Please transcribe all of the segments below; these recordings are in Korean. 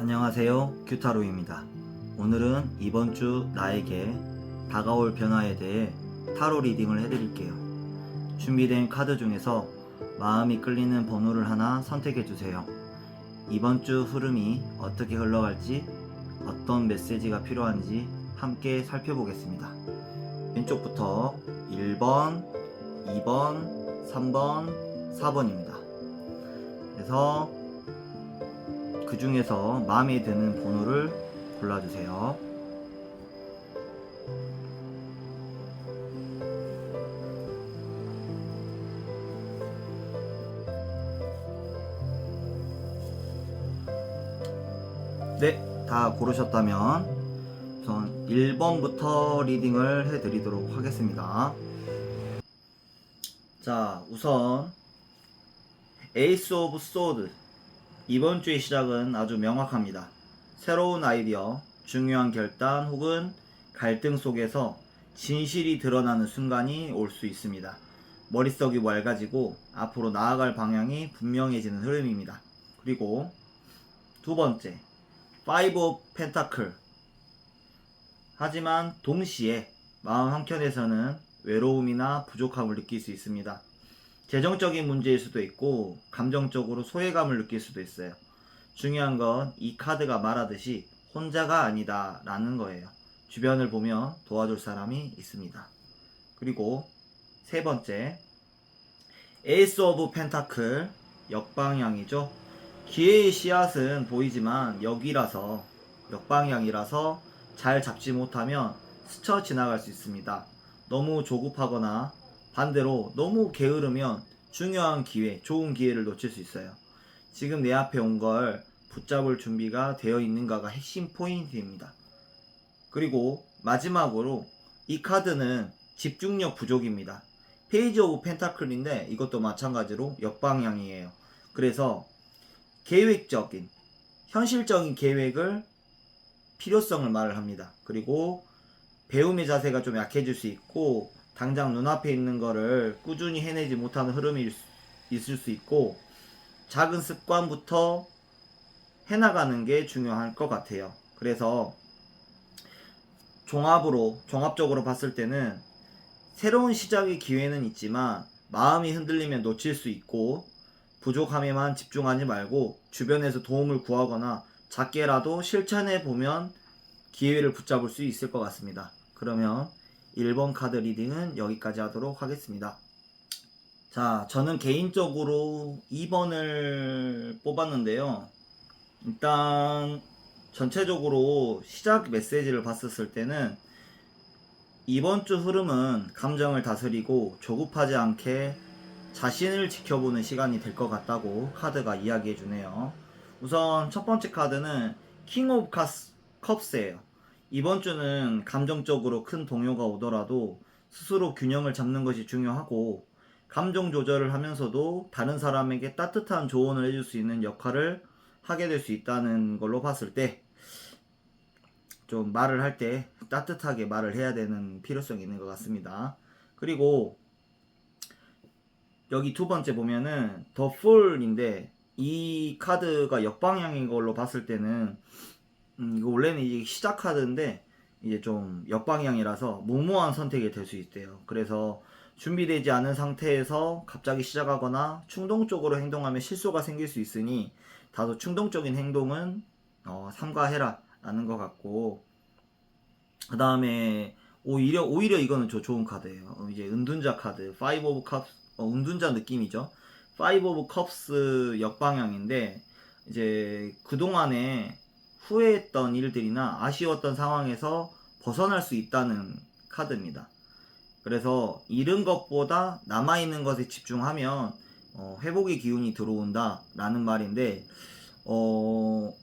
안녕하세요. 규타로입니다. 오늘은 이번 주 나에게 다가올 변화에 대해 타로 리딩을 해드릴게요. 준비된 카드 중에서 마음이 끌리는 번호를 하나 선택해 주세요. 이번 주 흐름이 어떻게 흘러갈지, 어떤 메시지가 필요한지 함께 살펴보겠습니다. 왼쪽부터 1번, 2번, 3번, 4번입니다. 그래서 그 중에서 마음에 드는 번호를 골라주세요. 네, 다 고르셨다면 우선 1번부터 리딩을 해드리도록 하겠습니다. 자, 우선 에이스 오브 소드 이번 주의 시작은 아주 명확합니다. 새로운 아이디어, 중요한 결단 혹은 갈등 속에서 진실이 드러나는 순간이 올 수 있습니다. 머릿속이 맑아지고 앞으로 나아갈 방향이 분명해지는 흐름입니다. 그리고 두 번째, 파이브 오브 펜타클. 하지만 동시에 마음 한켠에서는 외로움이나 부족함을 느낄 수 있습니다. 재정적인 문제일 수도 있고 감정적으로 소외감을 느낄 수도 있어요. 중요한 건 이 카드가 말하듯이 혼자가 아니다 라는 거예요. 주변을 보면 도와줄 사람이 있습니다. 그리고 세 번째 에이스 오브 펜타클 역방향이죠. 기회의 씨앗은 보이지만 여기라서 역방향이라서 잘 잡지 못하면 스쳐 지나갈 수 있습니다. 너무 조급하거나 반대로 너무 게으르면 중요한 기회, 좋은 기회를 놓칠 수 있어요. 지금 내 앞에 온 걸 붙잡을 준비가 되어 있는가가 핵심 포인트입니다. 그리고 마지막으로 이 카드는 집중력 부족입니다. 페이지 오브 펜타클인데 이것도 마찬가지로 역방향이에요. 그래서 계획적인, 현실적인 계획을 필요성을 말을 합니다. 그리고 배움의 자세가 좀 약해질 수 있고 당장 눈앞에 있는 거를 꾸준히 해내지 못하는 흐름이 있을 수 있고 작은 습관부터 해나가는 게 중요할 것 같아요. 그래서 종합으로 종합적으로 봤을 때는 새로운 시작의 기회는 있지만 마음이 흔들리면 놓칠 수 있고 부족함에만 집중하지 말고 주변에서 도움을 구하거나 작게라도 실천해 보면 기회를 붙잡을 수 있을 것 같습니다. 그러면 1번 카드 리딩은 여기까지 하도록 하겠습니다. 자, 저는 개인적으로 2번을 뽑았는데요. 일단 전체적으로 시작 메시지를 봤었을 때는 이번 주 흐름은 감정을 다스리고 조급하지 않게 자신을 지켜보는 시간이 될 것 같다고 카드가 이야기해 주네요. 우선 첫 번째 카드는 킹 오브 컵스예요. 이번 주는 감정적으로 큰 동요가 오더라도 스스로 균형을 잡는 것이 중요하고 감정 조절을 하면서도 다른 사람에게 따뜻한 조언을 해줄 수 있는 역할을 하게 될 수 있다는 걸로 봤을 때 좀 말을 할 때 따뜻하게 말을 해야 되는 필요성이 있는 것 같습니다. 그리고 여기 두 번째 보면은 더 풀인데 이 카드가 역방향인 걸로 봤을 때는 음, 이거 원래는 이게 시작 카드인데 이제 좀 역방향이라서 무모한 선택이 될 수 있대요. 그래서 준비되지 않은 상태에서 갑자기 시작하거나 충동적으로 행동하면 실수가 생길 수 있으니 다소 충동적인 행동은 어, 삼가해라 라는 것 같고 그 다음에 오히려 오히려 이거는 저 좋은 카드예요. 어, 이제 은둔자 카드, 파이브 오브 컵 어, 은둔자 느낌이죠. 파이브 오브 컵스 역방향인데 이제 그 동안에 후회했던 일들이나 아쉬웠던 상황에서 벗어날 수 있다는 카드입니다. 그래서 잃은 것보다 남아있는 것에 집중하면 어, 회복의 기운이 들어온다 라는 말인데 어,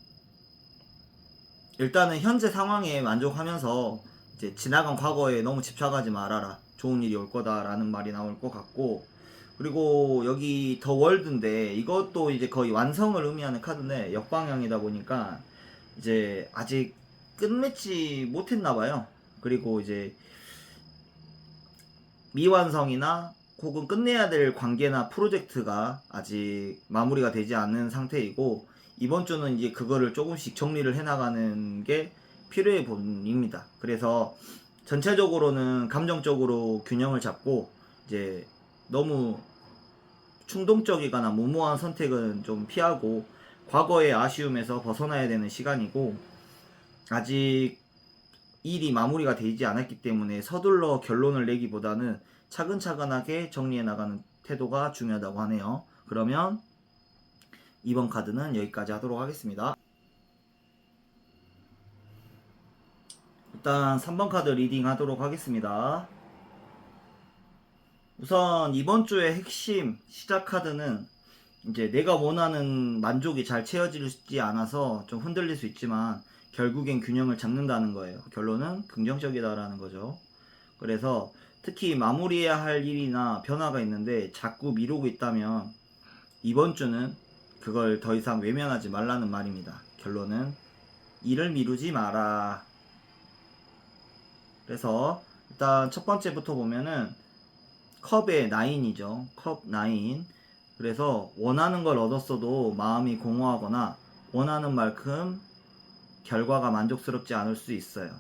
일단은 현재 상황에 만족하면서 이제 지나간 과거에 너무 집착하지 말아라 좋은 일이 올 거다라는 말이 나올 것 같고 그리고 여기 더 월드인데 이것도 이제 거의 완성을 의미하는 카드인데 역방향이다 보니까 이제 아직 끝맺지 못했나 봐요. 그리고 이제 미완성이나 혹은 끝내야 될 관계나 프로젝트가 아직 마무리가 되지 않은 상태이고 이번 주는 이제 그거를 조금씩 정리를 해나가는 게 필요해 보입니다. 그래서 전체적으로는 감정적으로 균형을 잡고 이제 너무 충동적이거나 무모한 선택은 좀 피하고 과거의 아쉬움에서 벗어나야 되는 시간이고 아직 일이 마무리가 되지 않았기 때문에 서둘러 결론을 내기보다는 차근차근하게 정리해 나가는 태도가 중요하다고 하네요. 그러면 이번 카드는 여기까지 하도록 하겠습니다. 일단 3번 카드 리딩 하도록 하겠습니다. 우선 이번 주의 핵심 시작 카드는 이제 내가 원하는 만족이 잘 채워지지 않아서 좀 흔들릴 수 있지만 결국엔 균형을 잡는다는 거예요. 결론은 긍정적이다라는 거죠. 그래서 특히 마무리해야 할 일이나 변화가 있는데 자꾸 미루고 있다면 이번 주는 그걸 더 이상 외면하지 말라는 말입니다. 결론은 일을 미루지 마라. 그래서 일단 첫 번째부터 보면은 컵의 9이죠. 컵 9. 그래서 원하는 걸 얻었어도 마음이 공허하거나 원하는 만큼 결과가 만족스럽지 않을 수 있어요.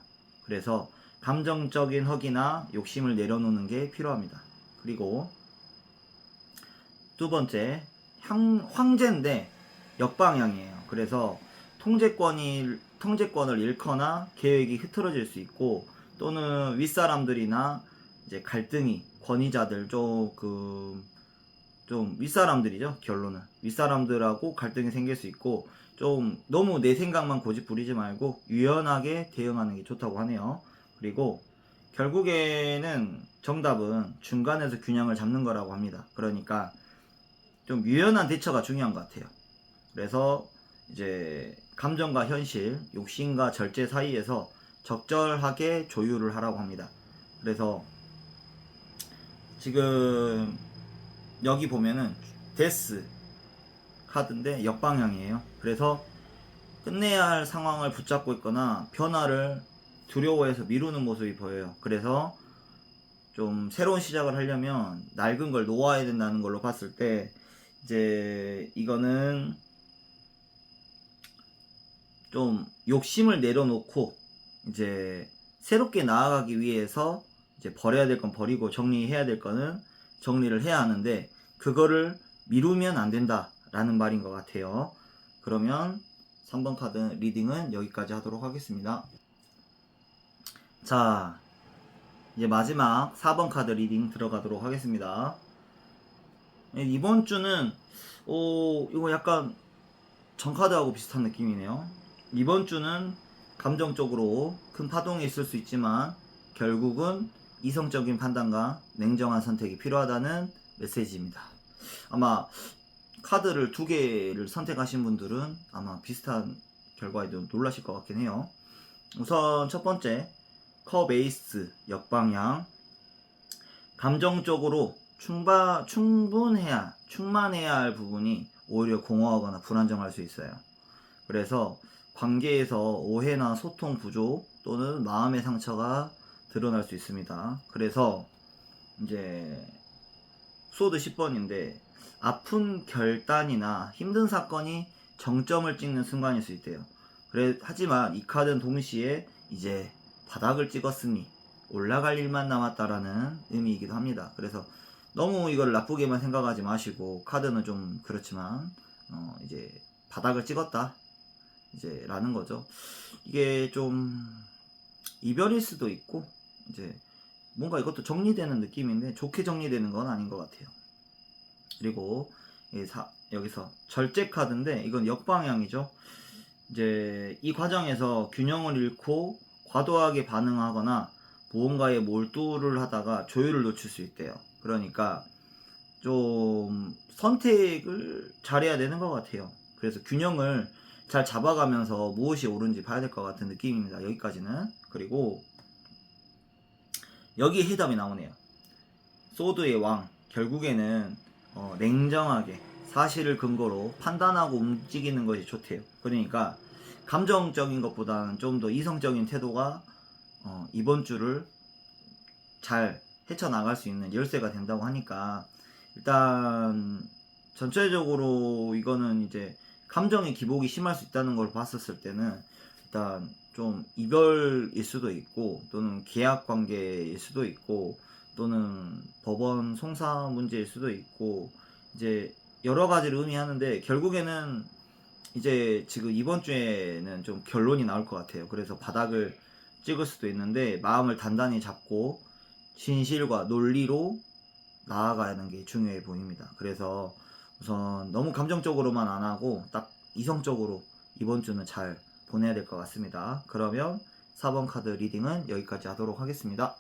그래서 감정적인 허기나 욕심을 내려놓는 게 필요합니다. 그리고 두 번째, 향, 황제인데 역방향이에요. 그래서 통제권이, 통제권을 잃거나 계획이 흐트러질 수 있고 또는 윗사람들이나 이제 갈등이 권위자들 조금 좀 윗사람들이죠 결론은. 윗사람들하고 갈등이 생길 수 있고 좀 너무 내 생각만 고집 부리지 말고 유연하게 대응하는 게 좋다고 하네요. 그리고 결국에는 정답은 중간에서 균형을 잡는 거라고 합니다. 그러니까 좀 유연한 대처가 중요한 것 같아요. 그래서 이제 감정과 현실 욕심과 절제 사이에서 적절하게 조율을 하라고 합니다. 그래서 지금 여기 보면은 데스 카드인데 역방향이에요. 그래서 끝내야 할 상황을 붙잡고 있거나 변화를 두려워해서 미루는 모습이 보여요. 그래서 좀 새로운 시작을 하려면 낡은 걸 놓아야 된다는 걸로 봤을 때 이제 이거는 좀 욕심을 내려놓고 이제 새롭게 나아가기 위해서 이제 버려야 될 건 버리고 정리해야 될 거는 정리를 해야 하는데 그거를 미루면 안 된다라는 말인 것 같아요. 그러면 3번 카드 리딩은 여기까지 하도록 하겠습니다. 자, 이제 마지막 4번 카드 리딩 들어가도록 하겠습니다. 네, 이번 주는 오 이거 약간 전 카드하고 비슷한 느낌이네요. 이번 주는 감정적으로 큰 파동이 있을 수 있지만 결국은 이성적인 판단과 냉정한 선택이 필요하다는 메시지입니다. 아마 카드를 두 개를 선택하신 분들은 아마 비슷한 결과에 좀 놀라실 것 같긴 해요. 우선 첫 번째 컵 에이스 역방향 감정적으로 충바, 충분해야 충만해야 할 부분이 오히려 공허하거나 불안정할 수 있어요. 그래서 관계에서 오해나 소통 부족 또는 마음의 상처가 드러날 수 있습니다. 그래서 이제 소드 10번인데 아픈 결단이나 힘든 사건이 정점을 찍는 순간일 수 있대요. 그래 하지만 이 카드는 동시에 이제 바닥을 찍었으니 올라갈 일만 남았다라는 의미이기도 합니다. 그래서 너무 이걸 나쁘게만 생각하지 마시고 카드는 좀 그렇지만 어 이제 바닥을 찍었다 이제 라는 거죠. 이게 좀 이별일 수도 있고 이제 뭔가 이것도 정리되는 느낌인데 좋게 정리되는 건 아닌 것 같아요. 그리고 이 사- 여기서 절제 카드인데 이건 역방향이죠. 이제 이 과정에서 균형을 잃고 과도하게 반응하거나 무언가에 몰두를 하다가 조율을 놓칠 수 있대요. 그러니까 좀 선택을 잘해야 되는 것 같아요. 그래서 균형을 잘 잡아가면서 무엇이 옳은지 봐야 될 것 같은 느낌입니다. 여기까지는. 그리고 여기 해답이 나오네요. 소드의 왕. 결국에는 어, 냉정하게 사실을 근거로 판단하고 움직이는 것이 좋대요. 그러니까 감정적인 것보다는 좀 더 이성적인 태도가 어, 이번 주를 잘 헤쳐나갈 수 있는 열쇠가 된다고 하니까 일단 전체적으로 이거는 이제 감정의 기복이 심할 수 있다는 걸 봤었을 때는 일단 좀 이별일 수도 있고 또는 계약 관계일 수도 있고 또는 법원 송사 문제일 수도 있고 이제 여러 가지를 의미하는데 결국에는 이제 지금 이번 주에는 좀 결론이 나올 것 같아요. 그래서 바닥을 찍을 수도 있는데 마음을 단단히 잡고 진실과 논리로 나아가는 게 중요해 보입니다. 그래서 우선 너무 감정적으로만 안 하고 딱 이성적으로 이번 주는 잘 보내야 될 것 같습니다. 그러면 4번 카드 리딩은 여기까지 하도록 하겠습니다.